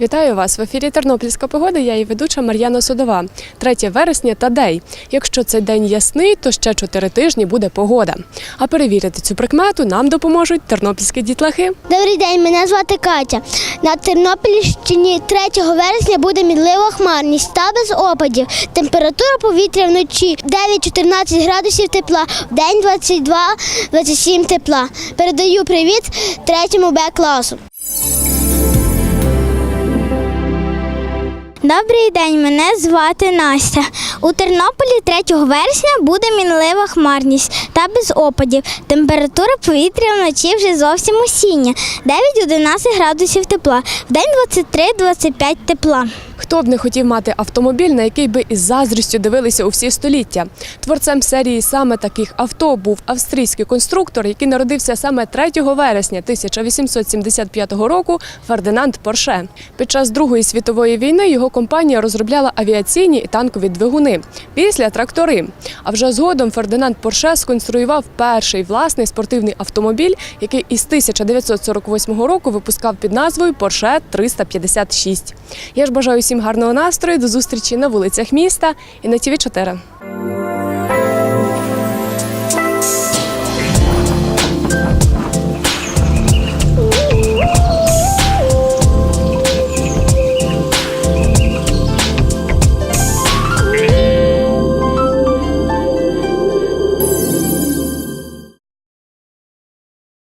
Вітаю вас в ефірі Тернопільська погода. Я її ведуча Мар'яна Судова. 3 вересня та день. Якщо цей день ясний, то ще 4 тижні буде погода. А перевірити цю прикмету нам допоможуть тернопільські дітлахи. Добрий день, мене звати Катя. На Тернопільщині 3 вересня буде мінлива хмарність та без опадів. Температура повітря вночі 9-14 градусів тепла, в день 22-27 тепла. Передаю привіт третьому Б класу. Добрий день, мене звати Настя. У Тернополі 3 вересня буде мінлива хмарність та без опадів. Температура повітря вночі вже зовсім осіння. 9-11 градусів тепла, в день 23-25 тепла. Хто б не хотів мати автомобіль, на який би із заздрістю дивилися у всі століття. Творцем серії саме таких авто був австрійський конструктор, який народився саме 3 вересня 1875 року Фердинанд Порше. Під час Другої світової війни його компанія розробляла авіаційні і танкові двигуни. Після трактори. А вже згодом Фердинанд Порше сконструював перший власний спортивний автомобіль, який із 1948 року випускав під назвою Порше 356. Я ж бажаю всім гарного настрою. До зустрічі на вулицях міста і на ТВ 4